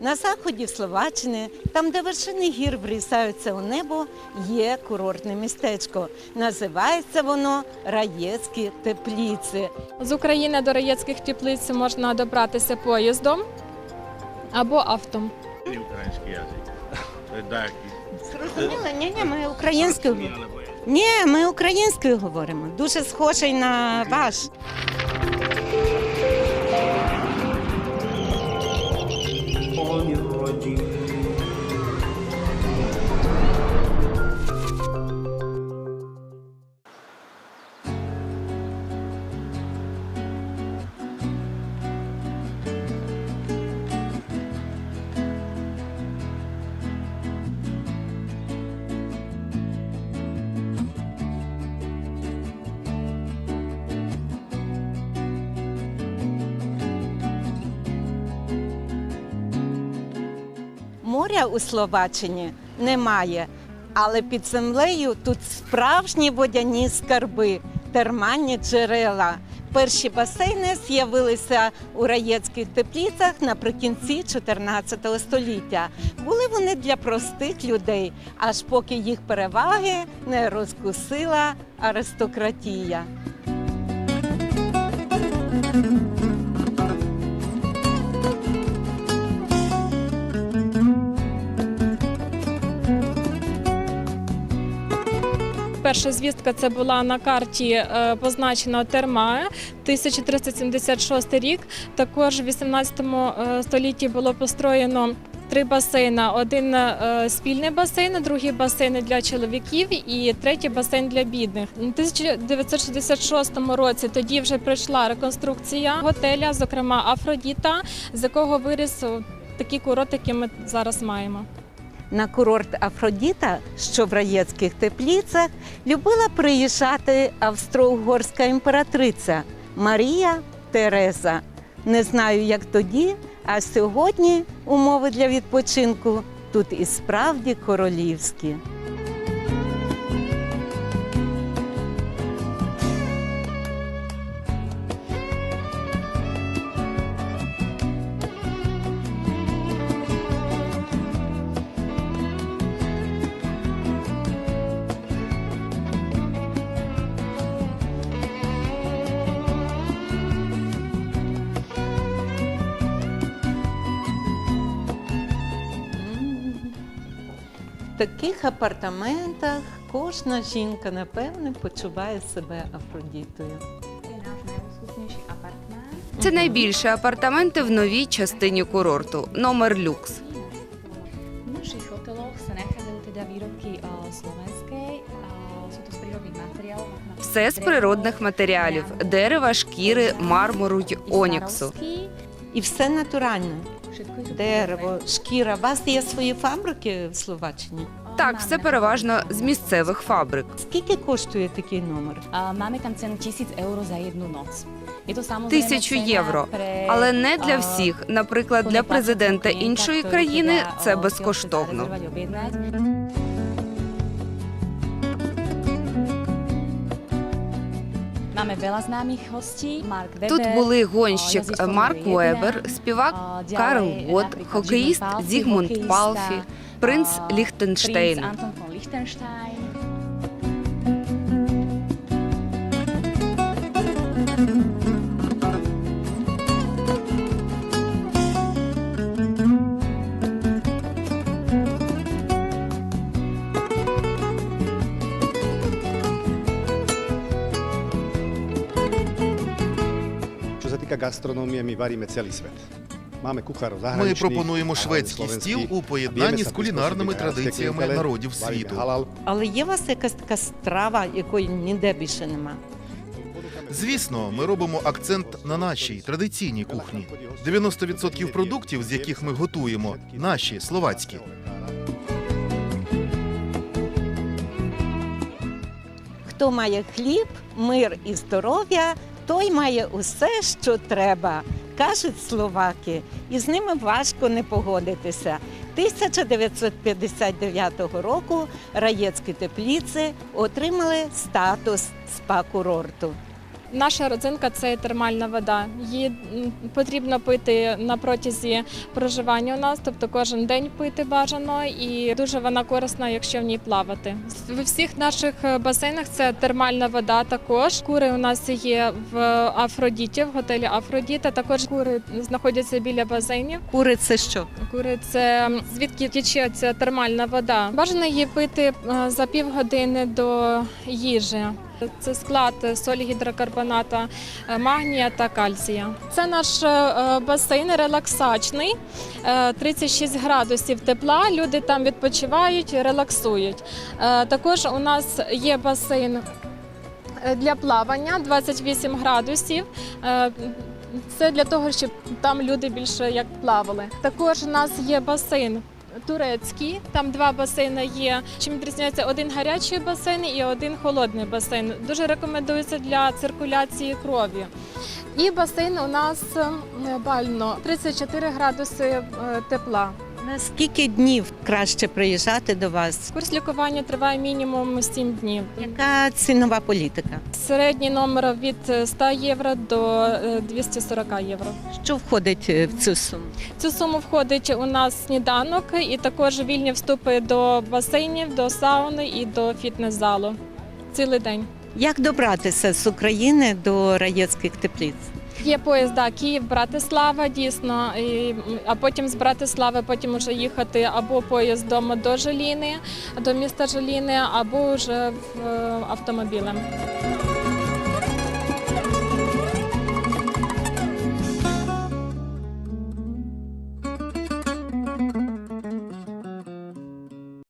На заході Словаччини, там, де вершини гір врізаються у небо, є курортне містечко. Називається воно Раєцькі тепліці. З України до Раєцьких теплиць можна добратися поїздом або автом. Ukrajinski jazik. Зрозуміло, ні, ні, ми українською. Ні, ми українською говоримо. Дуже схожий на ваш. Моря у Словаччині немає, але під землею тут справжні водяні скарби, термальні джерела. Перші басейни з'явилися у раєцьких тепліцях наприкінці 14 століття. Були вони для простих людей, аж поки їх переваги не розкусила аристократія. Перша звістка це була на карті е, позначена Терма, 1376 рік. Також в 18 е, столітті було построєно три басейни: один е, спільний басейн, другий басейн для чоловіків і третій басейн для бідних. У 1966 році тоді вже пройшла реконструкція готеля, зокрема Афродіта, з якого виріс о, такий курорт, який ми зараз маємо. На курорт Афродіта, що в раєцьких тепліцях, любила приїжджати австро-угорська імператриця Марія Тереза. Не знаю, як тоді, а сьогодні умови для відпочинку тут і справді королівські. Таких апартаментах кожна жінка, напевне, почуває себе Афродітою. Це найбільші апартаменти в новій частині курорту. Номер люкс. Eh, slovenské, a sú to z prírodných materiálov. ako Все з природних матеріалів: дерева, шкіри, мармуру й оніксу. І все натуральне. Дерево, шкіра. У вас є свої фабрики в Словаччині? Так, все переважно з місцевих фабрик. Скільки коштує такий номер? А, там tam cenu 1000 eur za jednu noc. Je to samozrejme Тисячу євро. Але не для всіх. Наприклад, для президента іншої країни це безкоштовно. Тут були гонщик Марк Вебер, співак Карл Гот, хокеїст Зігмунд Палфі, принц Ліхтенштейн. Gastronómie, my varíme celý svet. Máme kuchárov Ми пропонуємо шведський стіл у поєднанні з кулінарними традиціями народів світу. Але є у вас якась така страва, якої ніде більше нема? Звісно, ми робимо акцент на нашій традиційній кухні. 90% продуктів, з яких ми готуємо, наші словацькі. Хто має хліб, мир і здоров'я, той має усе, що треба, кажуть словаки, і з ними важко не погодитися. 1959 року раєцькі тепліці отримали статус спа-курорту. Наша родзинка це термальна вода. Її потрібно пити на протязі проживання у нас, тобто кожен день пити бажано, і дуже вона корисна, якщо в ній плавати. В всіх наших е, басейнах це термальна вода. Також кури у нас є в Афродіті, в готелі Афродіта. Також кури знаходяться біля басейнів. Кури це що? Кури це звідки тече ця термальна вода. Бажано її пити е, за півгодини до їжі. Це склад солі гідрокарбоната, е, магнія та кальція. Це наш е, басейн релаксачний, е, 36 градусів тепла. Люди там відпочивають, релаксують. Е, Також у нас є басейн е, для плавання 28 градусів. Е, Це для того, щоб там люди більше як плавали. Також у нас є басейн. Турецький, там два басейни є. Чим відрізняється один гарячий басейн і один холодний басейн. Дуже рекомендується для циркуляції крові. І басейн у нас бально 34 градуси е, тепла. На скільки днів краще приїжджати до вас? Курс лікування триває мінімум 7 днів. Яка цінова політика? Середній номер від 100 євро до е, 240 євро. Що входить е, в цю суму? В Цю суму входить у нас сніданок і також вільні вступи до басейнів, до сауни і до фітнес-залу. Цілий день. Як добратися з України до раєцьких теплиць? Є поїзда Київ, Братислава, дійсно, і, а потім з Братислави потім вже їхати або поїздом до Желіни, до міста Желіни, або вже в, е, автомобілем.